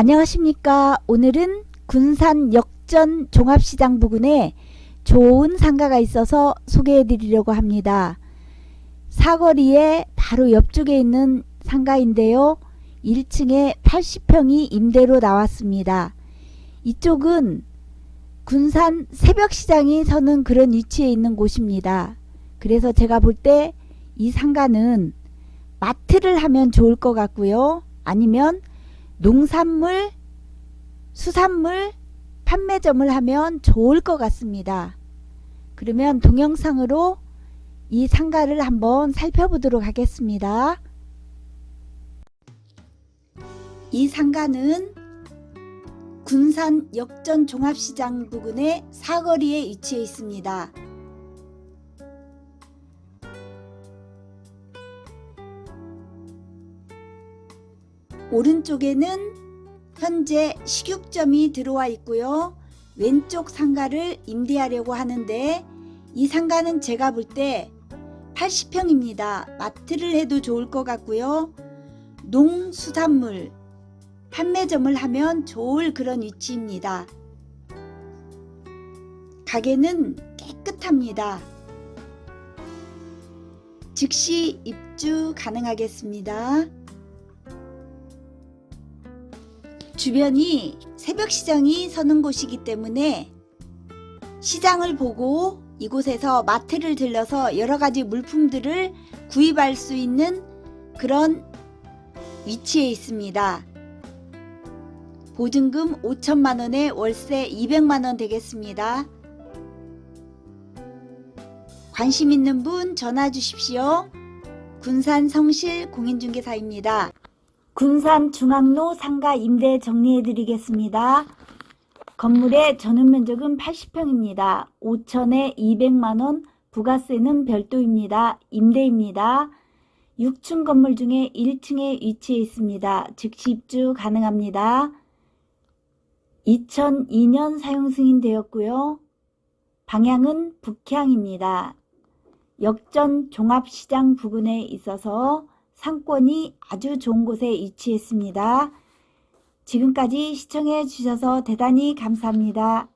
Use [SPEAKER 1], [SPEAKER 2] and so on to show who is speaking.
[SPEAKER 1] 안녕하십니까. 오늘은 군산 역전 종합시장 부근에 좋은 상가가 있어서 소개해 드리려고 합니다. 사거리에 바로 옆쪽에 있는 상가인데요. 1층에 80평이 임대로 나왔습니다. 이쪽은 군산 새벽시장이 서는 그런 위치에 있는 곳입니다. 그래서 제가 볼 때 이 상가는 마트를 하면 좋을 것 같고요. 아니면 농산물, 수산물 판매점을 하면 좋을 것 같습니다. 그러면 동영상으로 이 상가를 한번 살펴보도록 하겠습니다. 이 상가는 군산 역전 종합시장 부근의 사거리에 위치해 있습니다. 오른쪽에는 현재 식육점이 들어와 있고요. 왼쪽 상가를 임대하려고 하는데 이 상가는 제가 볼 때 80평입니다. 마트를 해도 좋을 것 같고요. 농수산물 판매점을 하면 좋을 그런 위치입니다. 가게는 깨끗합니다. 즉시 입주 가능하겠습니다. 주변이 새벽 시장이 서는 곳이기 때문에 시장을 보고 이곳에서 마트를 들러서 여러 가지 물품들을 구입할 수 있는 그런 위치에 있습니다. 보증금 5천만 원에 월세 200만 원 되겠습니다. 관심 있는 분 전화 주십시오. 군산 성실 공인중개사입니다. 군산 중앙로 상가 임대 정리해 드리겠습니다. 건물의 전원 면적은 80평입니다. 5천에 200만원, 부가세는 별도입니다. 임대입니다. 6층 건물 중에 1층에 위치해 있습니다. 즉시 입주 가능합니다. 2002년 사용 승인되었고요. 방향은 북향입니다. 역전 종합시장 부근에 있어서 상권이 아주 좋은 곳에 위치했습니다. 지금까지 시청해 주셔서 대단히 감사합니다.